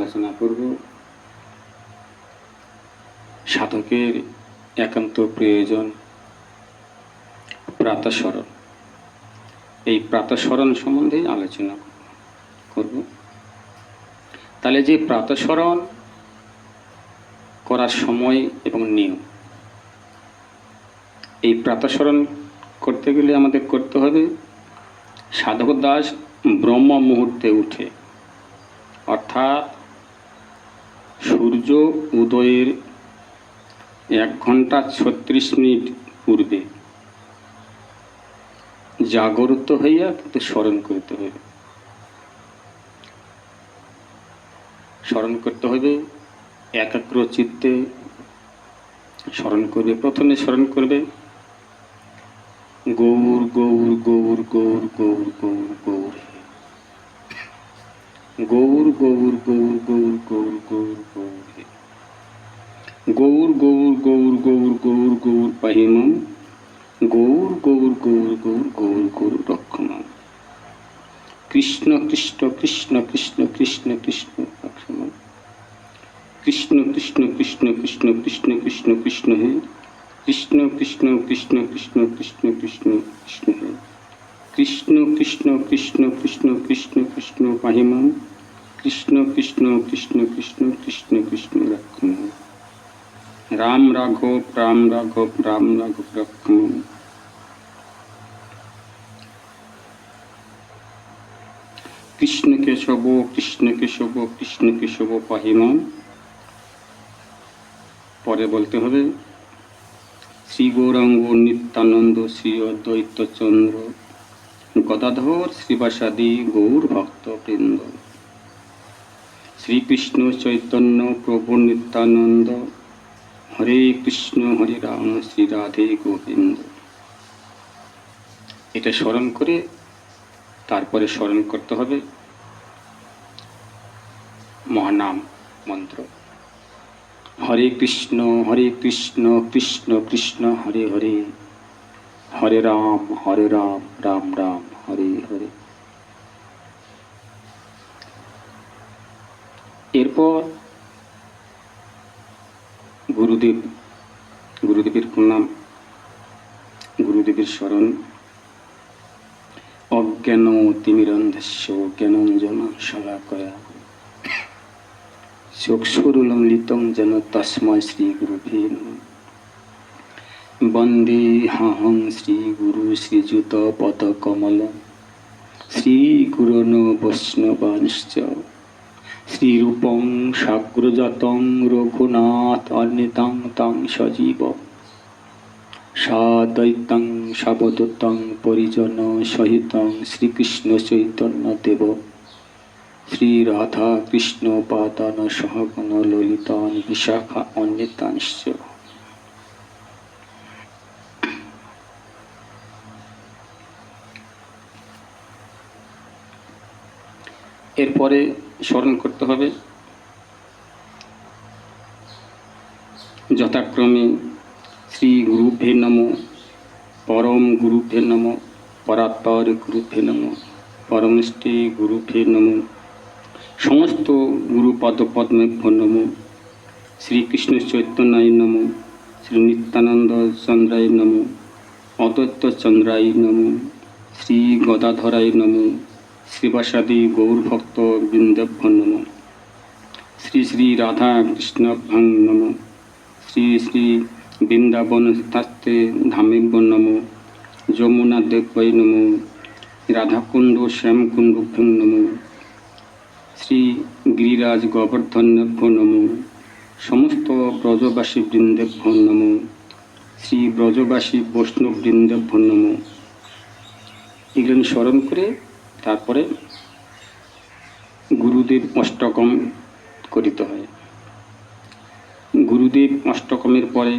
আলোচনা করব। সাধকের একান্ত প্রয়োজন প্রাতঃস্মরণ। এই প্রাতঃস্মরণ সম্বন্ধে আলোচনা করব। তাহলে যে প্রাতঃস্মরণ করার সময় এবং নিয়ম। এই প্রাতঃস্মরণ করতে গেলে আমাদের করতে হবে, সাধক দাস ব্রহ্ম মুহূর্তে উঠে। অর্থাৎ সূর্য উদয়ের এক ঘণ্টা ছত্রিশ মিনিট পূর্বে জাগরিত হইয়া কিন্তু স্মরণ করতে হবে স্মরণ করতে হবে একাগ্র চিত্তে স্মরণ করবে, প্রথমে স্মরণ করবে গৌর গৌর গৌর গৌর গৌর গৌর গৌর গৌর গৌর গৌর গৌর গৌর গৌর গৌর হে। গৌর গৌর গৌর গৌর গৌর গৌর পাহিমম গৌর গৌর গৌর গৌর গৌর গৌর রক্ষমম কৃষ্ণ কৃষ্ণ কৃষ্ণ কৃষ্ণ কৃষ্ণ কৃষ্ণ রক্ষমম কৃষ্ণ কৃষ্ণ কৃষ্ণ কৃষ্ণ কৃষ্ণ কৃষ্ণ কৃষ্ণ হে কৃষ্ণ কৃষ্ণ কৃষ্ণ কৃষ্ণ কৃষ্ণ কৃষ্ণ কৃষ্ণ হে কৃষ্ণ কৃষ্ণ কৃষ্ণ কৃষ্ণ কৃষ্ণ কৃষ্ণ পাহিমম কৃষ্ণ কৃষ্ণ কৃষ্ণ কৃষ্ণ কৃষ্ণ কৃষ্ণ রক্ষমম রাম রাঘব রাম রাঘব রাম রাঘব রক্ষমম কৃষ্ণ কেশব কৃষ্ণ কেশব কৃষ্ণ কেশব পাহিমম পরে বলতে হবে, শ্রী গৌরাঙ্গ নিত্যানন্দ, শ্রী অদ্বৈত চন্দ্র গদাধর শ্রীবাসাদি গৌর ভক্তবৃন্দ। শ্রীকৃষ্ণ চৈতন্য প্রভু নিত্যানন্দ। হরে কৃষ্ণ, হরে রাম, শ্রী রাধে গোবিন্দ। এটা স্মরণ করে তারপরে স্মরণ করতে হবে। মহানাম মন্ত্র। হরে কৃষ্ণ হরে কৃষ্ণ কৃষ্ণ কৃষ্ণ, হরে হরে। হরে রাম হরে রাম রাম রাম, হরে হরে। এরপর গুরুদেব, গুরুদেবের নাম গুরুদেবের স্মরণ। অজ্ঞান তিমিরন্ধস্য জ্ঞানঞ্জন শলাকয়া চক্ষুরুলম্লিতং যেন তস্ময় শ্রী গুরুভে বন্দে হাহং শ্রী গুরু শ্রীযুত পদ কমল শ্রী গুরুন বৈষ্ণবাংশ্চ শ্রীরূপং সাগ্রজাতং রঘুনাথ অন্যতাং তং সজীব। সাদৈতং সাবদতং পরিজন সহিতং শ্রীকৃষ্ণ চৈতন্য দেব। শ্রীরাধা কৃষ্ণ পাদান সহগণ ললিতান বিশাখা অন্যতাংশ এরপরে স্মরণ করতে হবে। যথাক্রমে শ্রী গুরুভে নম, পরম গুরুভে নম, পরাত্পর গুরুভে নম, পরমষ্টি গুরুভে নম, সমস্ত গুরু পদপদ্মেভ্য নম, শ্রীকৃষ্ণ চৈতন্যায় নম, শ্রী নিত্যানন্দ চন্দ্রায় নম, অদ্বৈত চন্দ্রায় নম, শ্রী গদাধরায় নম শ্রীবাসাদি গৌরভক্ত বৃন্দেভ্য নম শ্রী শ্রী রাধা কৃষ্ণভ্যাং নম। শ্রী শ্রী বৃন্দাবন তাস্তে ধামেভ্য নম। যমুনা দেবৈ নম। রাধাকুণ্ড শ্যামকুণ্ডভ্যং নম। শ্রী গিরিরাজ গোবর্ধনেভ্য নম। সমস্ত ব্রজবাসী বৃন্দেভ্য নম। শ্রী ব্রজবাসী বৈষ্ণব বৃন্দেভ্য নম। এগুলো স্মরণ করে তারপরে গুরুদেব অষ্টকম করিতে হয়। গুরুদেব অষ্টকমের পরে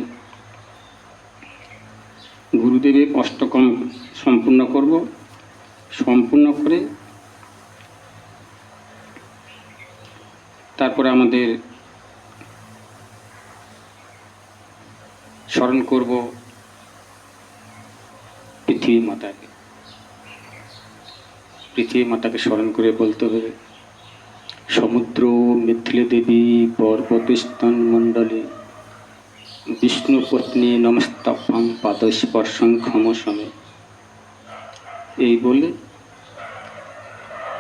গুরুদেবের অষ্টকম সম্পূর্ণ করব। সম্পূর্ণ করে তারপরে আমাদের স্মরণ করব পৃথিবী মাতাকে। পৃথিবী মাতাকে স্মরণ করে বলতে হবে, সমুদ্র মিথিলে দেবী পর্বতস্থান মণ্ডলে, বিষ্ণু পত্নী নমস্তাফাং পাদস্পর্শং ক্ষমসমে এই বলে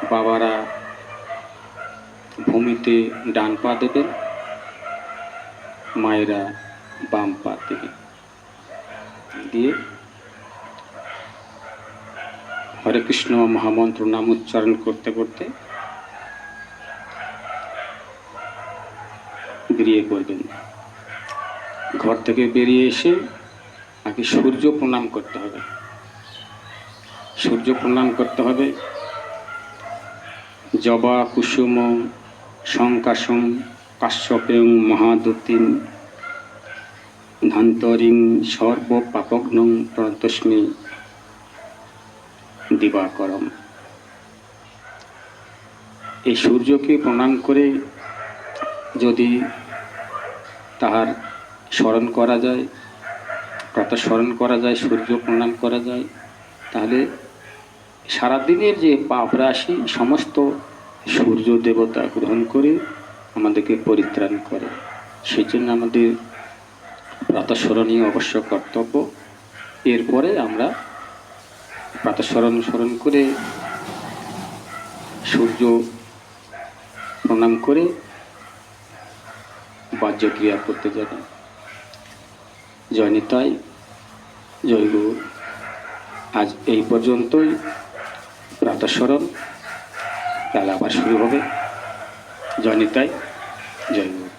বাবারা ভূমিতে ডান পা দেবেন, মায়েরা বাম পা দেবেন। দিয়ে হরে কৃষ্ণ মহামন্ত্র নাম উচ্চারণ করতে করতে বেরিয়ে পড়বেন। ঘর থেকে বেরিয়ে এসে আগে সূর্য প্রণাম করতে হবে। সূর্য প্রণাম করতে হবে। জবা কুসুম, শঙ্কাসম কাশ্যপেং ধান্তরিং সর্ব পাপগ্নং প্রণতস্মি দিবাকরম এই সূর্যকে প্রণাম করে যদি তাহার স্মরণ করা যায়, প্রাতঃ স্মরণ করা যায়, সূর্য প্রণাম করা যায়, তাহলে সারাদিনের যে পাপ রাশি, সমস্ত সূর্য দেবতা গ্রহণ করে আমাদেরকে পরিত্রাণ করে। সেই জন্য আমাদের প্রাতঃস্মরণীয় অবশ্য কর্তব্য। এরপরে আমরা প্রাতঃস্মরণ স্মরণ করে সূর্য প্রণাম করে বাহ্য ক্রিয়া করতে যাবে। জয় নিতাই, জয় আজ এই পর্যন্তই। প্রাতঃস্মরণ কাল আবার শুরু হবে। জয় নিতাই, জয়